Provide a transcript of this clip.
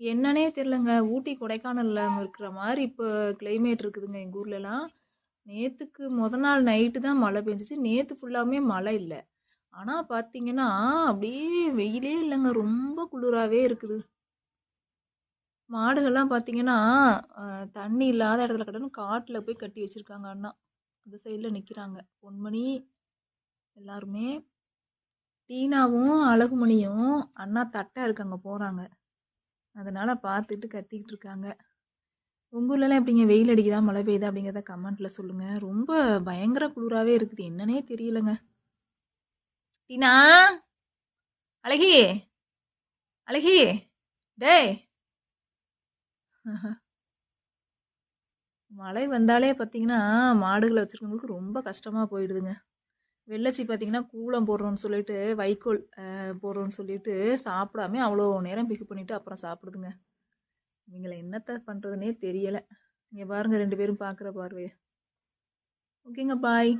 என்னன்னே தெரிலங்க ஊட்டி கொடைக்கானலில் இருக்கிற மாதிரி இப்போ கிளைமேட் இருக்குதுங்க எங்கள் ஊர்லலாம். நேற்றுக்கு முத நாள் நைட்டு தான் மழை பெஞ்சிச்சு. நேற்று ஃபுல்லாமே மழை இல்லை. ஆனால் பார்த்தீங்கன்னா அப்படியே வெயிலே இல்லைங்க. ரொம்ப குளிராகவே இருக்குது. மாடுகள்லாம் பார்த்தீங்கன்னா தண்ணி இல்லாத இடத்துல கட்டணும் காட்டில் போய் கட்டி வச்சுருக்காங்க அண்ணா. அந்த சைடில் நிற்கிறாங்க பொன்மணி எல்லாருமே. டீனாவும் அழகுமணியும் அண்ணா தட்டை இருக்காங்க போகிறாங்க அதனால் பார்த்துட்டு கத்திக்கிட்டு இருக்காங்க உங்கள் ஊர்லலாம் எப்படிங்க? வெயில் அடிக்குதா? மழை பெய்யுதா? அப்படிங்கிறத கமெண்ட்டில் சொல்லுங்கள் ரொம்ப பயங்கர குளிராகவே இருக்குது. என்னன்னே தெரியலங்க. டீனா? அழகி? அழகி? டேய்! மழை வந்தாலே பார்த்தீங்கன்னா மாடுகளை வச்சுருக்கவங்களுக்கு ரொம்ப கஷ்டமாக போயிடுதுங்க. வெள்ளச்சி பார்த்தீங்கன்னா கூலம் போடுறோன்னு சொல்லிட்டு வைக்கோல் அஹ், போடுறோன்னு சொல்லிட்டு சாப்பிடாம அவ்வளோ நேரம் பிக்கு பண்ணிட்டு அப்புறம் சாப்பிடுதுங்க. இவங்களை என்னத்த பண்ணுறதுனே தெரியலை. இங்கே பாருங்க ரெண்டு பேரும் பார்க்குற பார்வையை. ஓகேங்க பாய்.